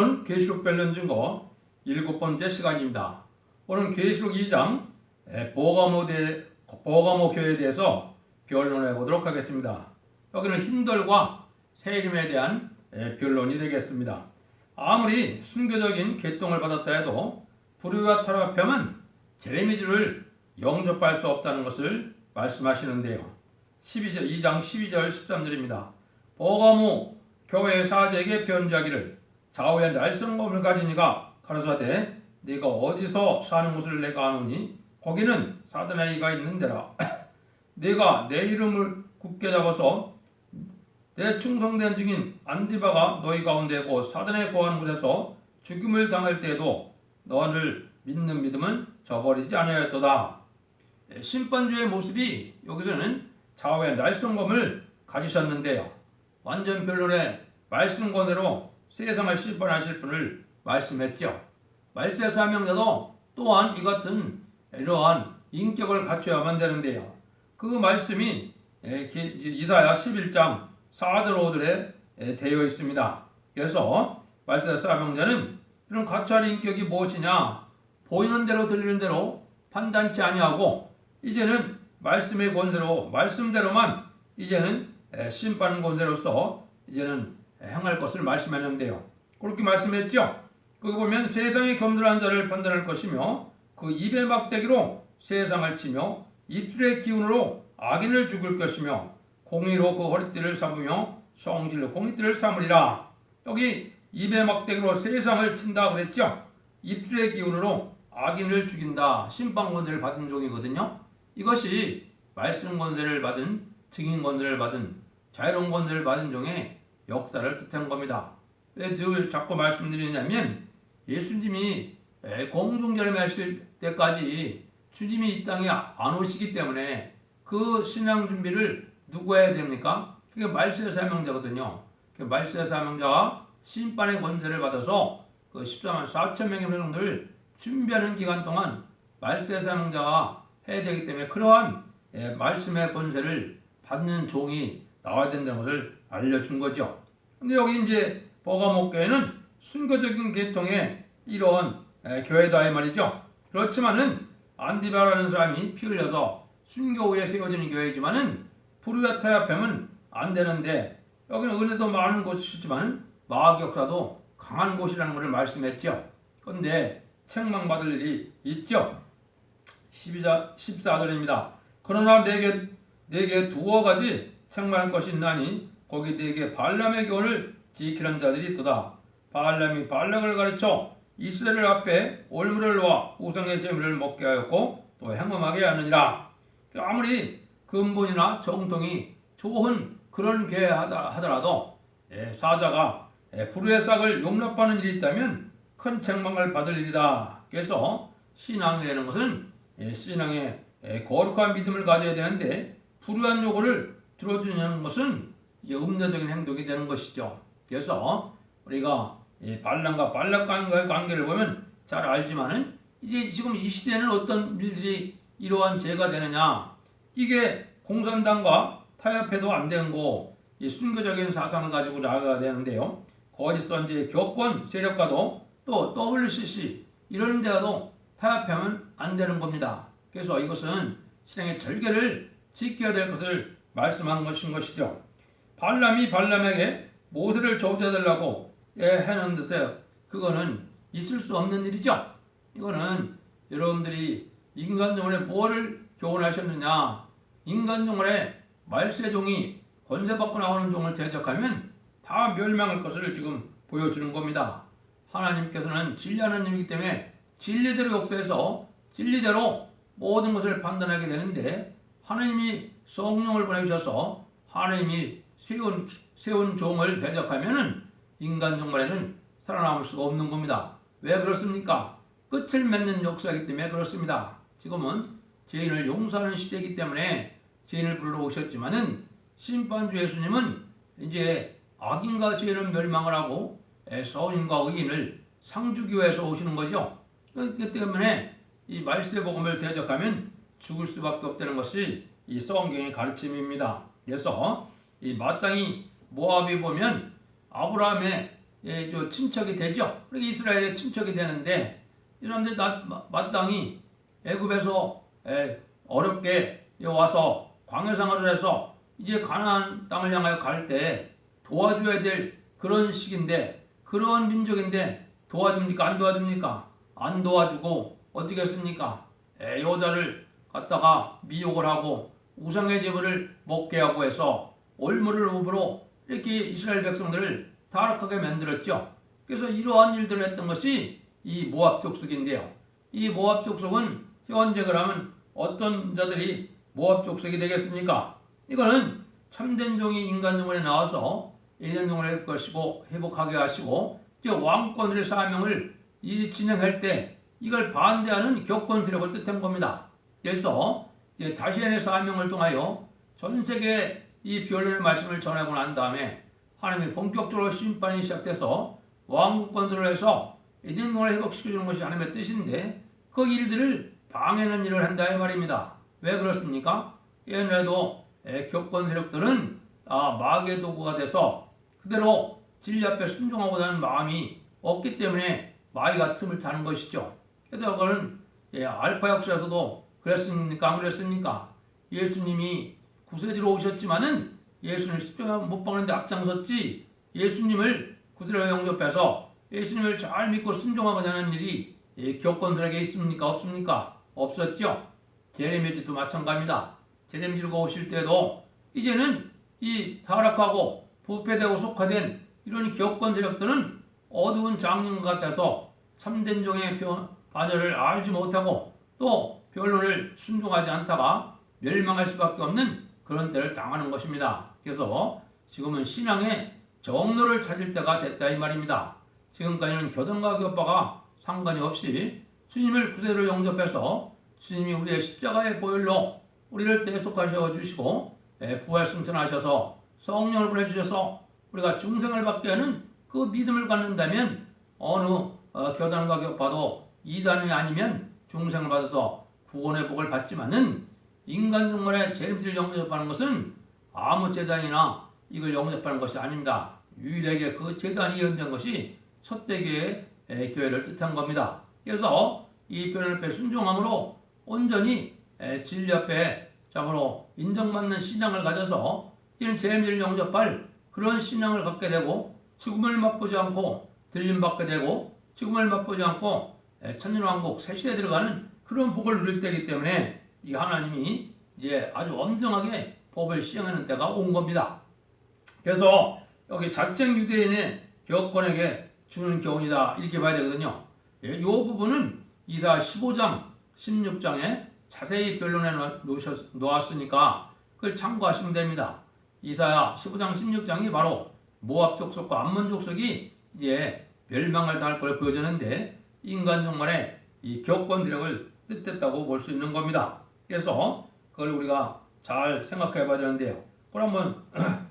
오늘은 계시록 변론 증거 일곱 번째 시간입니다. 오늘은 계시록 2장 보가모 대 보가모 교회에 대해서 변론해 보도록 하겠습니다. 여기는 힘들과 세림에 대한 에, 변론이 되겠습니다. 아무리 순교적인 개통을 받았다 해도 불의와 타락함은 제레미즈를 영접할 수 없다는 것을 말씀하시는데요. 12절 2장 12절 13절입니다. 보가모 교회 사제에게 변자기를 좌우에 날성검을 가진 이가 가로사대 네가 어디서 사는 곳을 내가 아노니? 거기는 사단의 이가 있는 데라. 네가 내 이름을 굳게 잡아서 내 충성된 증인 안디바가 너희 가운데 고 사단에 거하는 곳에서 죽임을 당할 때에도 너를 믿는 믿음은 저버리지 아니하였도다. 예, 심판주의 모습이 여기서는 좌우에 날성검을 가지셨는데요. 완전 변론의 말씀권으로 세상을 심판하실 분을 말씀했죠. 말세 사명자도 또한 이 같은 이러한 인격을 갖춰야만 되는데요. 그 말씀이 이사야 11장 4절 5절에 되어 있습니다. 그래서 말세 사명자는 이런 갖춰야 할 인격이 무엇이냐 보이는 대로 들리는 대로 판단치 아니하고 이제는 말씀의 권세로 말씀대로만 이제는 에, 심판 권세로서 이제는 행할 것을 말씀했는데요. 그렇게 말씀했죠. 거기 보면 세상의 겸손한 자를 판단할 것이며 그 입의 막대기로 세상을 치며 입술의 기운으로 악인을 죽을 것이며 공의로 그 허리띠를 삼으며 성질로 공의띠를 삼으리라. 여기 입의 막대기로 세상을 친다 그랬죠. 입술의 기운으로 악인을 죽인다. 심판 권세를 받은 종이거든요. 이것이 말씀 권세를 받은 증인 권세를 받은 자유로운 권세를 받은 종의 역사를 뜻한 겁니다. 왜늘 자꾸 말씀드리냐면 예수님이 공중절매 하실 때까지 주님이 이 땅에 안 오시기 때문에 그 신앙 준비를 누구 해야 됩니까? 그게 말세 사명자거든요. 그 말세 사명자가 심판의 권세를 받아서 그 14만 4천 명의 명들 준비하는 기간 동안 말세 사명자가 해야 되기 때문에 그러한 예, 말씀의 권세를 받는 종이 나와야 된다는 것을 알려준 거죠. 근데 여기 이제 버가목 교회는 순교적인 계통의 이런 에, 교회다 이 말이죠. 그렇지만은 안디바라는 사람이 피 흘려서 순교 후에 세워지는 교회지만은 불의와 타협하면 안 되는데 여기는 은혜도 많은 곳이지만 마귀 역사도 강한 곳이라는 것을 말씀했죠. 그런데 책망받을 일이 있죠. 12자 14절입니다. 그러나 내게 내게 두어 가지 책망할 것이 있나니 거기 내게 발람의 교훈을 지키는 자들이 있도다. 발람이 발락을 가르쳐 이스라엘 앞에 올무를 놓아 우상의 제물을 먹게 하였고 또 행음하게 하느니라. 아무리 근본이나 정통이 좋은 그런 게 하다- 하더라도 예, 사자가 예, 불의의 싹을 용납하는 일이 있다면 큰 책망을 받을 일이다. 그래서 신앙이라는 것은 예, 신앙의 예, 거룩한 믿음을 가져야 되는데 불의한 요구를 들어주는 것은 이게 음료적인 행동이 되는 것이죠. 그래서 우리가 이 발람과 발락과의 관계를 보면 잘 알지만은 이제 지금 이 시대에는 어떤 일들이 이러한 죄가 되느냐 이게 공산당과 타협해도 안 되는 거, 이 순교적인 사상을 가지고 나아가야 되는데요. 거짓 선지 교권 세력과도 또 WCC 이런 데와도 타협하면 안 되는 겁니다. 그래서 이것은 신앙의 절개를 지켜야 될 것을 말씀한 것인 것이죠. 발람이 발람에게 모세를 조져달라고 예, 해놓는데 그거는 있을 수 없는 일이죠. 이거는 여러분들이 인간종을에 뭐를 교훈하셨느냐 인간종을에 말세종이 권세받고 나오는 종을 대적하면 다 멸망할 것을 지금 보여주는 겁니다. 하나님께서는 진리 하나님이기 때문에 진리대로 역사해서 진리대로 모든 것을 판단하게 되는데 하나님이 성령을 보내주셔서 하나님이 세운, 세운 종을 대적하면은 인간 종말에는 살아남을 수가 없는 겁니다. 왜 그렇습니까? 끝을 맺는 역사이기 때문에 그렇습니다. 지금은 죄인을 용서하는 시대이기 때문에 죄인을 불러오셨지만은 심판주 예수님은 이제 악인과 죄인은 멸망을 하고 에, 서인과 의인을 상주기 위해서 오시는 거죠. 그렇기 때문에 이 말세 복음을 대적하면 죽을 수밖에 없다는 것이 이 성경의 가르침입니다. 그래서 이 마땅히 모압이 보면 아브라함의 예, 저 친척이 되죠. 그러니까 이스라엘의 친척이 되는데 이 사람들이 나- 마- 마땅히 애굽에서 예, 어렵게 와서 광야 생활을 해서 이제 가나안 땅을 향하여 갈 때 도와줘야 될 그런 시기인데 그런 민족인데 도와줍니까? 안 도와줍니까? 안 도와주고 어떻게 했습니까? 예, 여자를 갖다가 미혹을 하고 우상의 제물을 먹게 하고 해서 올무를 호불로 이렇게 이스라엘 백성들을 타락하게 만들었죠. 그래서 이러한 일들을 했던 것이 이 모압 족속인데요. 이 모압 족속은 현재 그러면 어떤 자들이 모압 족속이 되겠습니까? 이거는 참된 종이 인간 종에 나와서 인간 종을 할 것이고 회복하게 하시고 이제 왕권의 사명을 이 진행할 때 이걸 반대하는 교권 세력을 뜻한 겁니다. 그래서 이제 다시안의 사명을 통하여 전 세계 이 변론의 말씀을 전하고 난 다음에 하나님이 본격적으로 심판이 시작돼서 왕권들을 해서 이등동을 회복시켜주는 것이 하나님의 뜻인데 그 일들을 방해하는 일을 한다 이 말입니다. 왜 그렇습니까? 에, 교권 세력들은 아, 마귀의 도구가 돼서 그대로 진리 앞에 순종하고자 하는 마음이 없기 때문에 마귀가 틈을 타는 것이죠. 그래서 그거는 예, 알파 역사에서도 그랬습니까? 안 그랬습니까? 예수님이 구세주로 오셨지만은 예수님을 십자가 못 박는데 앞장섰지 예수님을 구세주로 영접해서 예수님을 잘 믿고 순종하고자 하는 일이 예, 교권들에게 있습니까? 없습니까? 없었죠. 제레미야도 마찬가지입니다. 제레미야가 오실 때도 이제는 이 타락하고 부패되고 속화된 이런 교권 세력들은 어두운 장님 같아서 참된 종의 변- 반열을 알지 못하고 또 변론을 순종하지 않다가 멸망할 수밖에 없는 그런 때를 당하는 것입니다. 그래서 지금은 신앙의 정로를 찾을 때가 됐다 이 말입니다. 지금까지는 교단과 교파가 상관이 없이 주님을 구세로 영접해서 주님이 우리의 십자가의 보혈로 우리를 대속하셔 주시고 예, 부활 승천하셔서 성령을 보내주셔서 우리가 중생을 받게 하는 그 믿음을 갖는다면 어느 어, 교단과 교파도 이단이 아니면 중생을 받아서 구원의 복을 받지만은 인간 중간에 재림을 영접하는 것은 아무 재단이나 이걸 영접하는 것이 아닙니다. 유일하게 그 재단이 이연된 것이 첫대교의 에, 교회를 뜻한 겁니다. 그래서 이 변을 앞에 순종함으로 온전히 에, 진리 앞에 참으로 인정받는 신앙을 가져서 이런 재림을 영접할 그런 신앙을 갖게 되고 죽음을 맛보지 않고 들림받게 되고 죽음을 맛보지 않고 에, 천년왕국 새 시대에 들어가는 그런 복을 누릴 때이기 때문에 이 하나님이 이제 아주 엄정하게 법을 시행하는 때가 온 겁니다. 그래서 여기 자책 유대인의 교권에게 주는 교훈이다 이렇게 봐야 되거든요. 예, 이 부분은 이사 15장, 16장에 자세히 변론해 놓았으니까 그걸 참고하시면 됩니다. 이사야 15장, 16장이 바로 모압 족속과 암몬 족속이 이제 멸망을 당할 걸 보여주는데 인간 종말의 이 교권 드력을 뜻했다고 볼 수 있는 겁니다. 그래서 그걸 우리가 잘 생각해 봐야 되는데요. 그럼 한번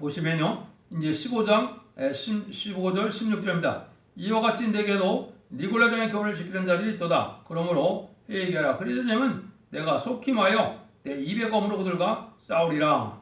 보시면요. 이제 15장 15절 16절입니다. 이와 같이 내게도 니골라당의 교훈을 지키는 자들이 있도다. 그러므로 회개하라. 그리하자면 내가 속힘하여 내 입의 검으로 그들과 싸우리라.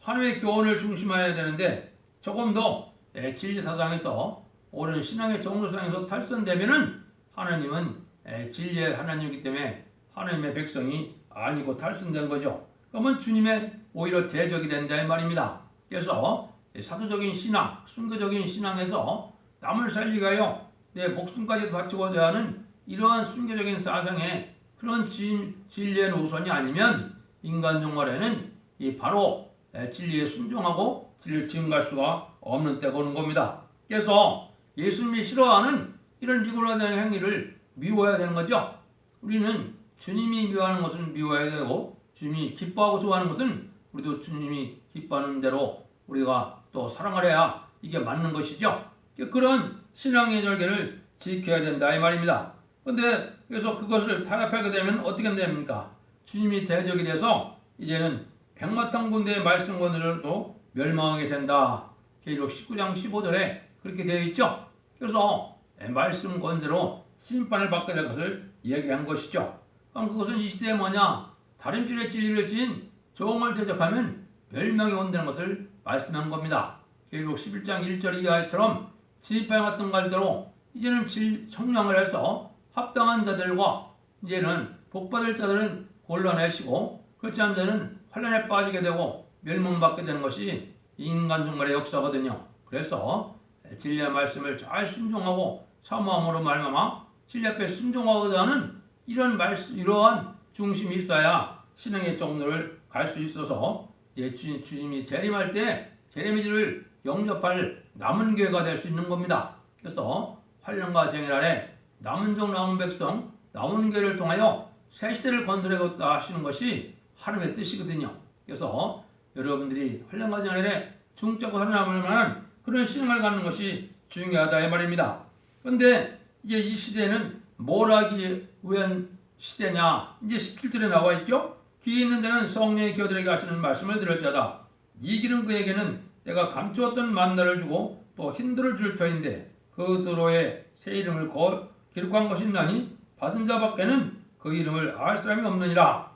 하나님의 교훈을 중심해야 되는데 조금 더 예, 진리 사상에서 옳은 신앙의 정도상에서 탈선되면은 하나님은 예, 진리의 하나님이기 때문에 하나님의 백성이 아니고 탈선된 거죠. 그러면 주님의 오히려 대적이 된다 이 말입니다. 그래서 사도적인 신앙, 순교적인 신앙에서 남을 위하여 내 목숨까지 바치고자 하는 이러한 순교적인 사상에 그런 진, 진리의 노선이 아니면 인간 종말에는 이 바로 진리에 순종하고 진리를 지음갈 수가 없는 때가 오는 겁니다. 그래서 예수님이 싫어하는 이런 리고라는 행위를 미워해야 되는 거죠. 우리는 주님이 미워하는 것은 미워해야 되고 주님이 기뻐하고 좋아하는 것은 우리도 주님이 기뻐하는 대로 우리가 또 사랑을 해야 이게 맞는 것이죠. 그런 신앙의 절개를 지켜야 된다 이 말입니다. 근데 그래서 그것을 타협하게 되면 어떻게 됩니까? 주님이 대적이 돼서 이제는 백마탄 군대의 말씀 권으로도 멸망하게 된다. 계시록 19장 15절에 그렇게 되어 있죠. 그래서 말씀 권대로 심판을 받게 될 것을 얘기한 것이죠. 그것은 이 시대에 뭐냐? 줄에 진리를 지은 종을 대적하면 멸망이 온다는 것을 말씀한 겁니다. 계시록 11장 1절 이하처럼 지휘파였던 말대로 이제는 질, 청량을 해서 합당한 자들과 이제는 복받을 자들은 곤란해지고 그렇지 않은 자는 환란에 빠지게 되고 멸망받게 되는 것이 인간 종말의 역사거든요. 그래서 진리의 말씀을 잘 순종하고 사모함으로 말미암아 진리 앞에 순종하고자 하는 이런 말씀, 이러한 중심이 있어야 신앙의 정도를 갈 수 있어서 예, 주, 주님이 재림할 때 재림이들을 영접할 남은 교회가 될 수 있는 겁니다. 그래서 환란과 쟁일 아래 남은 종 남은 백성 남은 교회를 통하여 새 시대를 건드려겠다 하시는 것이 하나님의 뜻이거든요. 그래서 여러분들이 환란과 쟁일 아래 중적으로 살아남을 만한 그런 신앙을 갖는 것이 중요하다 이 말입니다. 그런데 이제 이 시대는 뭘 하기 위한 시대냐? 이제 17절에 나와 있죠. 귀 있는 데는 성령의 교들에게 하시는 말씀을 들을지어다. 이기는 그에게는 내가 감추었던 만나를 주고 또 힌들을 줄 터인데 그 도로에 새 이름을 거, 기록한 것이 있나니 받은 자밖에는 그 이름을 알 사람이 없느니라.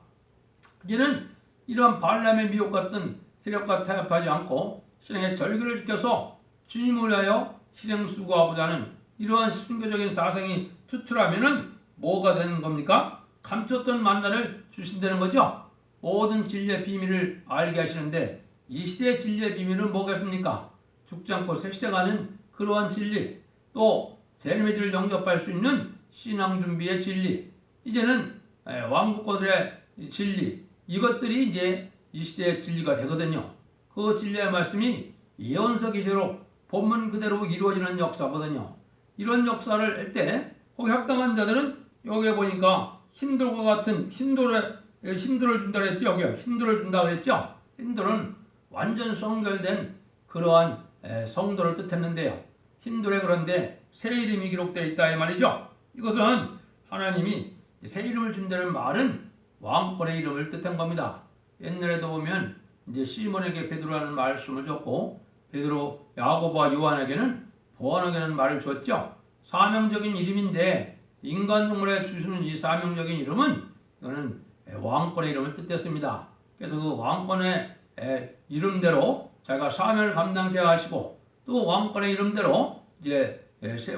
이제는 이러한 발람의 미혹 같은 세력과 타협하지 않고 신앙의 절규를 지켜서 주님을 위하여 실행 수고하고자 는 이러한 순교적인 사상이 투출하면은 뭐가 되는 겁니까? 감췄던 만나를 주신다는 거죠. 모든 진리의 비밀을 알게 하시는데 이 시대의 진리의 비밀은 뭐겠습니까? 죽지 않고 새 시대가는 그러한 진리, 또 재림의 질을 영접할 수 있는 신앙 준비의 진리, 이제는 왕국거들의 진리, 이것들이 이제 이 시대의 진리가 되거든요. 그 진리의 말씀이 예언서 기시로 본문 그대로 이루어지는 역사거든요. 이런 역사를 할 때 거기 합당한 자들은 여기에 보니까 힌돌과 같은 힌돌의 힌돌을 준다 그랬죠. 여기 힌돌을 준다 그랬죠. 힌돌은 완전 성결된 그러한 성도를 뜻했는데요. 힌돌에 그런데 새 이름이 기록되어 있다 이 말이죠. 이것은 하나님이 새 이름을 준다는 말은 왕권의 이름을 뜻한 겁니다. 옛날에도 보면 이제 시몬에게 베드로라는 말씀을 줬고 베드로 야고보와 요한에게는 보안에게는 말을 줬죠. 사명적인 이름인데 인간 동물에 주시는 이 사명적인 이름은 이거는 왕권의 이름을 뜻했습니다. 그래서 그 왕권의 이름대로 자기가 사명을 감당케 하시고 또 왕권의 이름대로 이제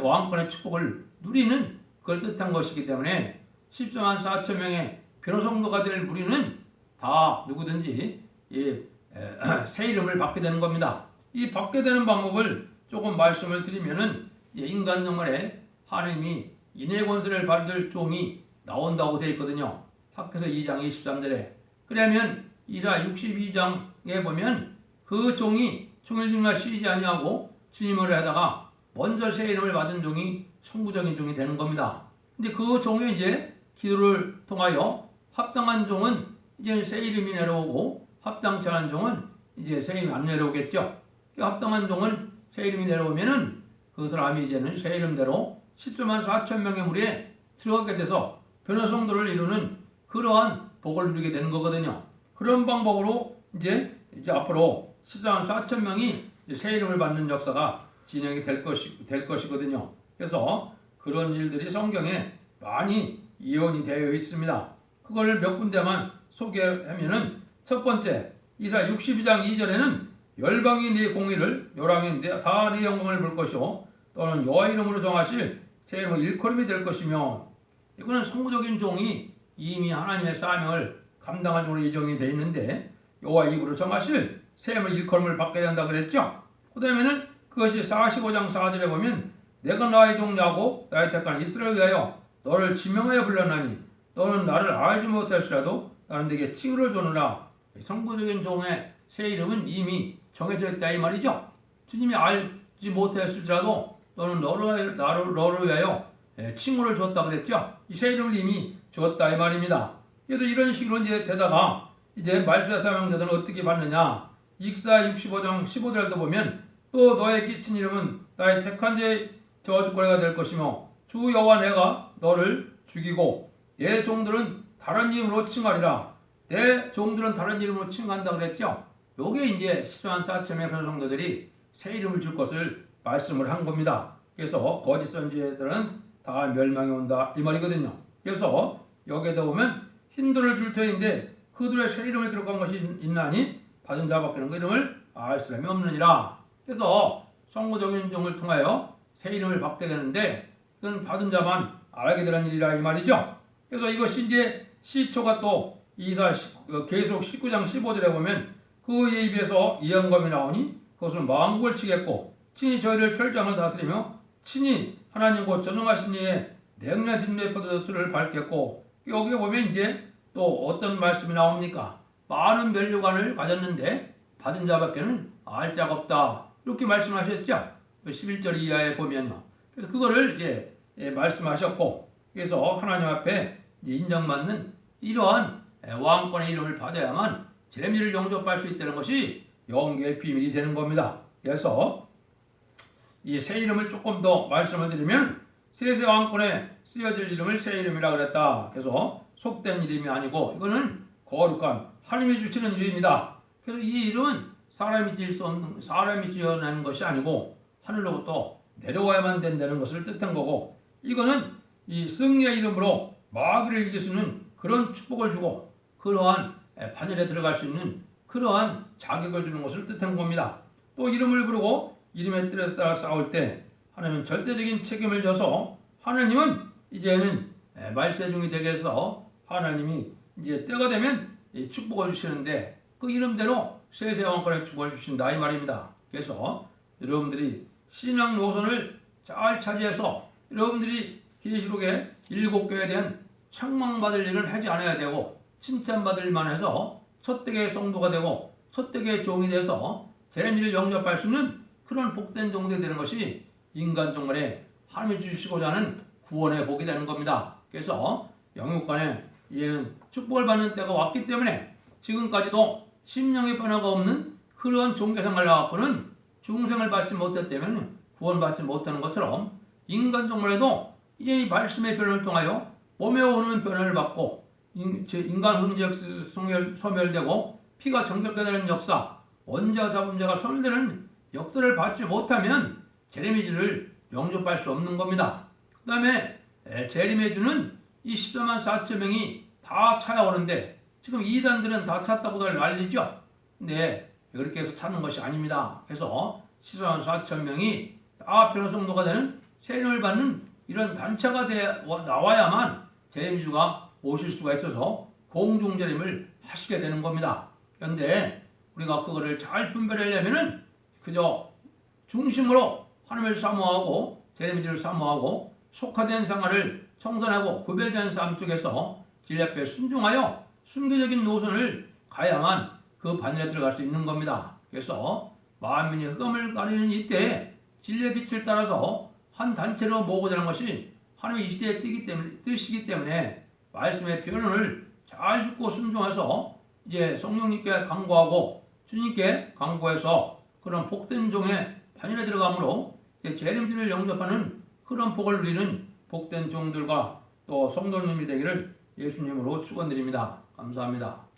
왕권의 축복을 누리는 그걸 뜻한 것이기 때문에 14만 4천 명의 변호성도가 될 우리는 다 누구든지 새 이름을 받게 되는 겁니다. 이 받게 되는 방법을 조금 말씀을 드리면은 인간 생활에 하나님이 인해 권세를 받을 종이 나온다고 되어 있거든요. 학에서 2장 23절에 그러면 이사 62장에 보면 그 종이 종일중날 쉬지 아니하고 주님을 하다가 먼저 새 이름을 받은 종이 성부적인 종이 되는 겁니다. 근데 그 종이 이제 기도를 통하여 합당한 종은 이제 새 이름이 내려오고 합당치 않은 종은 이제 새 이름이 안 내려오겠죠. 그 합당한 종은 새 이름이 내려오면은 그 사람이 이제는 새 이름대로 10조만 4천 명의 무리에 들어가게 돼서 변호성도를 이루는 그러한 복을 누리게 되는 거거든요. 그런 방법으로 이제 이제 앞으로 14만 4천 명이 새 이름을 받는 역사가 진행이 될 것이 될 것이거든요. 그래서 그런 일들이 성경에 많이 예언이 되어 있습니다. 그걸 몇 군데만 소개하면은 첫 번째 이사 62장 2절에는 열방이 네 공의를 요랑인데 다 네 영광을 볼 것이요 또는 여호와 이름으로 정하실 제 이름은 일컬음이 될 것이며 이거는 성부적인 종이 이미 하나님의 사명을 감당할 종으로 예정이 되어 있는데 여호와 이름으로 정하실 새 이름을 일컬음을 받게 된다 그랬죠. 그 다음에는 그것이 45장 4절에 보면 내가 나의 종 야곱 나의 택한 이스라엘 위하여 너를 지명하여 불렀나니 너는 나를 알지 못할지라도 나는 네게 칭을 주느라 성부적인 종의 새 이름은 이미 정해져 있다 이 말이죠. 주님이 알지 못했을지라도 너는 너를 나를 너를 위하여 칭호를 줬다 그랬죠. 이새 이름을 이미 주었다 이 말입니다. 그래서 이런 식으로 이제 되다가 이제 말세 사명자들은 어떻게 받느냐? 익사 65장 15절도 보면 또 너의 끼친 이름은 나의 택한 자의 저주거리가 될 것이며 주 여호와 내가 너를 죽이고 내 종들은 다른 이름으로 칭하리라. 내 종들은 다른 이름으로 칭한다 그랬죠. 요게 이제 14만 4천의 그런 성도들이 새 이름을 줄 것을 말씀을 한 겁니다. 그래서 거짓 선지자들은 다 멸망이 온다 이 말이거든요. 그래서 여기에다 보면 힌두를 줄 터인데 그들의 새 이름을 기록한 것이 있나니 받은 자밖에 는 그 이름을 알 사람이 없느니라. 그래서 성모적인 종을 통하여 새 이름을 받게 되는데 그건 받은 자만 알게 되는 일이라 이 말이죠. 그래서 이것이 이제 시초가 또 이사 시- 어, 계속 19장 15절에 보면 그에 입에서 이영검이 나오니 그것은 마음국을 치겠고 친히 저희를 혈장을 다스리며 친히 하나님 곧 전능하신 이의 진리의 포도주를 밟겠고 여기에 보면 이제 또 어떤 말씀이 나옵니까? 많은 면류관을 가졌는데 받은 자밖에는 알 자가 없다. 이렇게 말씀하셨죠. 11절 이하에 보면요. 그래서 그거를 이제 예, 말씀하셨고 그래서 하나님 앞에 인정받는 이러한 예, 왕권의 이름을 받아야만 재미를 영접할 수 있다는 것이 영계의 비밀이 되는 겁니다. 그래서 이 새 이름을 조금 더 말씀을 드리면 세세 왕권에 쓰여질 이름을 새 이름이라 그랬다. 그래서 속된 이름이 아니고 이거는 거룩한 하나님이 주시는 이름입니다. 그래서 이 이름은 사람이 지을 수 없는 사람이 지어내는 것이 아니고 하늘로부터 내려와야만 된다는 것을 뜻한 거고 이거는 이 승리의 이름으로 마귀를 이길 수 있는 그런 축복을 주고 그러한 반열에 들어갈 수 있는 그러한 자격을 주는 것을 뜻한 겁니다. 또 이름을 부르고 이름의 뜻에 따라 싸울 때 하나님은 절대적인 책임을 져서 하나님은 이제는 말세중이 되게 해서 하나님이 이제 때가 되면 이 축복을 주시는데 그 이름대로 세세 왕권의 축복을 주신다 이 말입니다. 그래서 여러분들이 신앙 노선을 잘 차지해서 여러분들이 계시록의 일곱 교회에 대한 책망받을 일을 하지 않아야 되고 칭찬받을 만해서 첫대의 성도가 되고 첫대의 종이 돼서 제레미를 영접할 수 있는 그런 복된 종들이 되는 것이 인간 종말에 하나님이 주시고자 하는 구원의 복이 되는 겁니다. 그래서 영육간에 이제는 축복을 받는 때가 왔기 때문에 지금까지도 심령의 변화가 없는 그러한 종교생활을 나갖고는 중생을 받지 못했다면 구원받지 못하는 것처럼 인간 종말에도 이제 이 말씀의 변화를 통하여 몸에 오는 변화를 받고 인간 소멸, 소멸되고 피가 정결게 되는 역사 원자 자범자가 소멸되는 역사를 받지 못하면 제레미지를 영접할 수 없는 겁니다. 그 다음에 제레미주는 이 14만 4천 명이 다 차야오는데 지금 이단들은 다 찼다고들 난리죠. 근데 그렇게 해서 찾는 것이 아닙니다. 그래서 14만 4천 명이 다 변호성도가 되는 세례를 받는 이런 단체가 돼 나와야만 제레미주가 오실 수가 있어서 공중제림을 하시게 되는 겁니다. 그런데 우리가 그거를 잘 분별하려면은 그저 중심으로 하나님을 사모하고 제레미지를 사모하고 속화된 생활을 청산하고 구별된 삶 속에서 진리 앞에 순종하여 순교적인 노선을 가야만 그 반열에 들어갈 수 있는 겁니다. 그래서 만민이 흑암을 가리는 이때 진리의 빛을 따라서 한 단체로 모으고자 하는 것이 하나님의 이 시대의 뜻이기 때문에, 뜻이기 때문에 말씀의 변론을 잘 듣고 순종해서 이제 성령님께 강구하고 주님께 강구해서 그런 복된 종의 편일에 들어가므로 재림진을 영접하는 그런 복을 누리는 복된 종들과 또 성도님이 되기를 예수님으로 축원드립니다. 감사합니다.